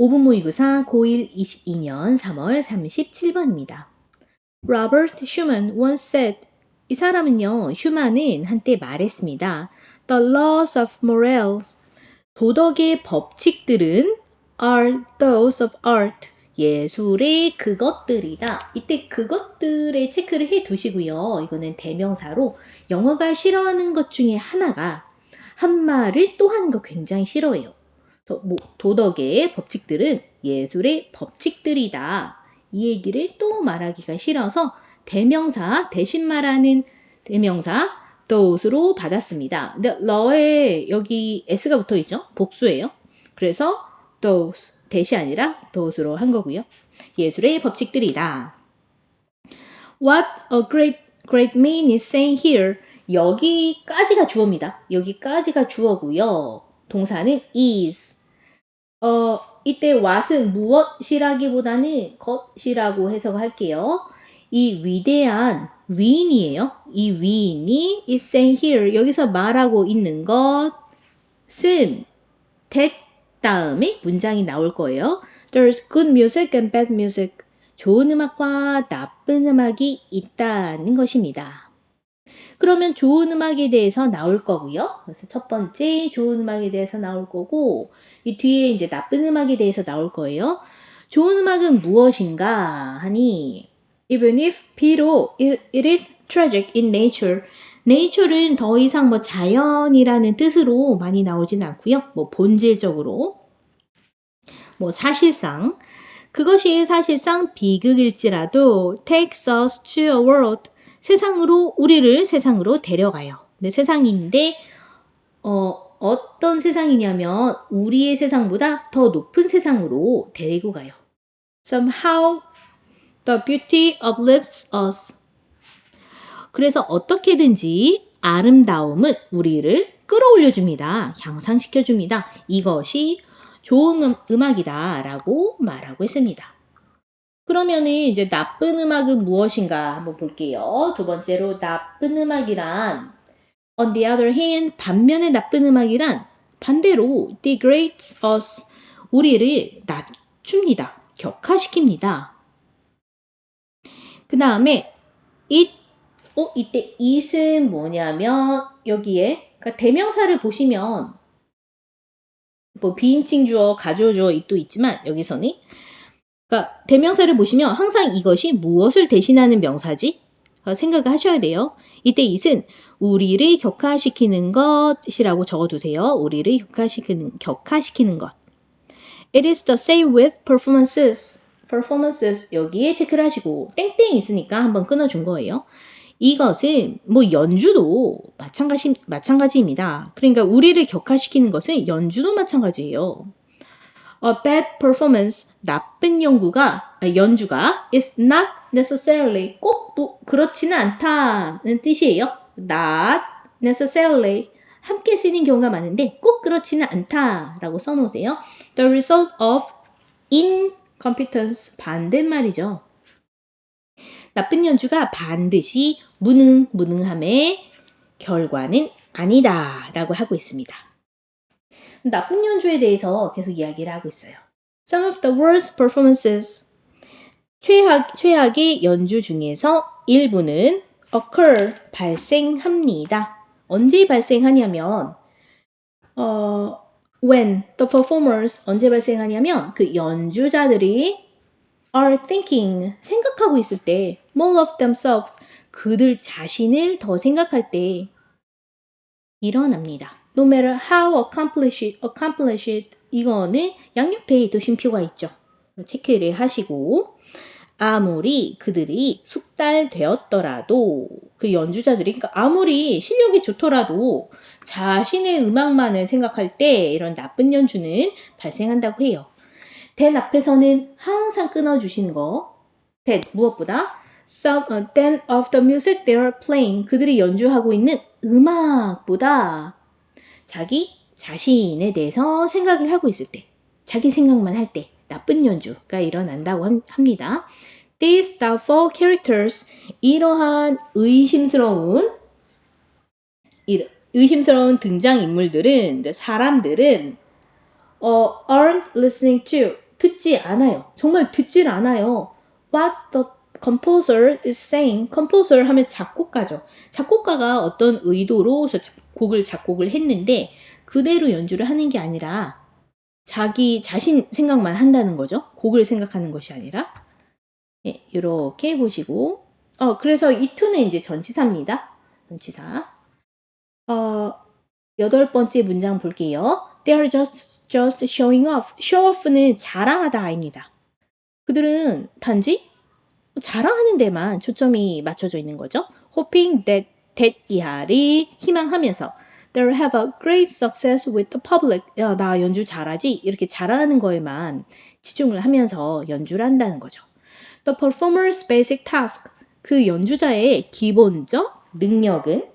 5분 모의고사 고1 22년 3월 37번입니다. Robert Schumann once said 이 사람은요, 슈만은 한때 말했습니다. The laws of morals 도덕의 법칙들은 are those of art 예술의 그것들이다. 이때 그것들의 체크를 해 두시고요. 이거는 대명사로 영어가 싫어하는 것 중에 하나가 한 말을 또 하는 거 굉장히 싫어해요. 도, 뭐, 도덕의 법칙들은 예술의 법칙들이다. 이 얘기를 또 말하기가 싫어서 대명사 대신 말하는 대명사 those로 받았습니다. 근데 law에 여기 s가 붙어 있죠? 복수예요. 그래서 those 대시 아니라 those로 한 거고요. 예술의 법칙들이다. What a great great man is saying here. 여기까지가 주어입니다. 여기까지가 주어고요. 동사는 is. 어, 이때 what은 무엇이라기보다는 것이라고 해석할게요. 이 위대한 위인이에요. 이 위인이 is saying here 여기서 말하고 있는 것은 that 다음에 문장이 나올 거예요. There's good music and bad music. 좋은 음악과 나쁜 음악이 있다는 것입니다. 그러면 좋은 음악에 대해서 나올 거고요. 그래서 첫 번째 좋은 음악에 대해서 나올 거고 이 뒤에 이제 나쁜 음악에 대해서 나올 거예요. 좋은 음악은 무엇인가 하니 even if 비록 it, it is tragic in nature nature는 더 이상 뭐 자연이라는 뜻으로 많이 나오진 않고요. 뭐 본질적으로 뭐 사실상 그것이 사실상 비극일지라도 takes us to a world 세상으로 우리를 세상으로 데려가요. 근데 세상인데 어 어떤 세상이냐면 우리의 세상보다 더 높은 세상으로 데리고 가요. Somehow the beauty uplifts us. 그래서 어떻게든지 아름다움은 우리를 끌어올려 줍니다. 향상시켜 줍니다. 이것이 좋은 음, 악이다 라고 말하고 있습니다. 그러면은 이제 나쁜 음악은 무엇인가 한번 볼게요. 두 번째로 나쁜 음악이란 on the other hand 반면에 나쁜 음악이란 반대로 degrades us 우리를 낮춥니다. 격하시킵니다. 그 다음에 it 어 이때 it은 뭐냐면 여기에 그러니까 대명사를 보시면 뭐 비인칭 주어, 가주어 주어 it도 있지만 여기서는 그러니까 대명사를 보시면 항상 이것이 무엇을 대신하는 명사지? 어, 생각을 하셔야 돼요. 이때 it은 우리를 격화시키는 것이라고 적어두세요. 우리를 격화시키는, 격화시키는 것. It is the same with performances. performances 여기에 체크를 하시고 땡땡 있으니까 한번 끊어준 거예요. 이것은 뭐 연주도 마찬가지, 마찬가지입니다. 그러니까 우리를 격화시키는 것은 연주도 마찬가지예요. A bad performance, 나쁜 연구가, 연주가 is not necessarily 꼭 뭐, 그렇지는 않다는 뜻이에요. Not necessarily 함께 쓰는 경우가 많은데 꼭 그렇지는 않다라고 써놓으세요. The result of incompetence 반대말이죠. 나쁜 연주가 반드시 무능, 무능함의 결과는 아니다 라고 하고 있습니다. 나쁜 연주에 대해서 계속 이야기를 하고 있어요. Some of the worst performances 최악, 최악의 연주 중에서 일부는 occur 발생합니다. 언제 발생하냐면 어, when the performers 언제 발생하냐면 그 연주자들이 are thinking 생각하고 있을 때 more of themselves 그들 자신을 더 생각할 때 일어납니다. No matter how accomplished, accomplished 이거는 양옆에 도심표가 있죠. 체크를 하시고 아무리 그들이 숙달되었더라도 그 연주자들이 그러니까 아무리 실력이 좋더라도 자신의 음악만을 생각할 때 이런 나쁜 연주는 발생한다고 해요. 댄 앞에서는 항상 끊어주시는 거. 댄 무엇보다 some uh, than of the music they are playing 그들이 연주하고 있는 음악보다 자기 자신에 대해서 생각을 하고 있을 때 자기 생각만 할 때 나쁜 연주가 일어난다고 합니다. These doubtful characters 이러한 의심스러운 의심스러운 등장 인물들은 사람들은 어, aren't listening to 듣지 않아요. 정말 듣질 않아요. What the composer is saying. composer 하면 작곡가죠. 작곡가가 어떤 의도로 곡을 작곡을 했는데 그대로 연주를 하는 게 아니라 자기 자신 생각만 한다는 거죠. 곡을 생각하는 것이 아니라. 예, 이렇게 보시고. 어, 그래서 이 투는 이제 전치사입니다. 전치사. 어, 여덟 번째 문장 볼게요. They are just, just showing off. show off는 자랑하다입니다. 그들은 단지 자랑하는 데만 초점이 맞춰져 있는 거죠. hoping that, that 이하를 희망하면서 they'll have a great success with the public. 야, 나 연주 잘하지? 이렇게 자랑하는 거에만 치중을 하면서 연주를 한다는 거죠. The performer's basic task. 그 연주자의 기본적 능력은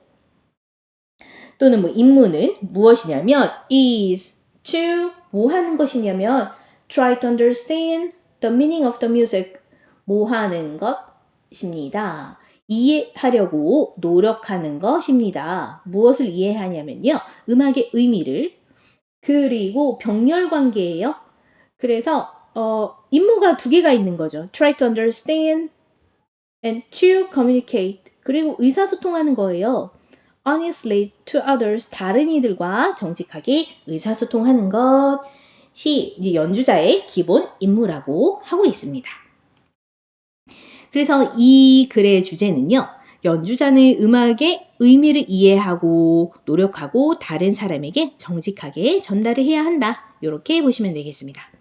또는 뭐 임무는 무엇이냐면 is to 뭐 하는 것이냐면 try to understand the meaning of the music 뭐 하는 것입니다. 이해하려고 노력하는 것입니다. 무엇을 이해하냐면요. 음악의 의미를 그리고 병렬 관계예요. 그래서 어, 임무가 두 개가 있는 거죠. try to understand and to communicate. 그리고 의사소통하는 거예요. honestly to others 다른 이들과 정직하게 의사소통하는 것이 연주자의 기본 임무라고 하고 있습니다. 그래서 이 글의 주제는요. 연주자는 음악의 의미를 이해하고 노력하고 다른 사람에게 정직하게 전달을 해야 한다. 이렇게 보시면 되겠습니다.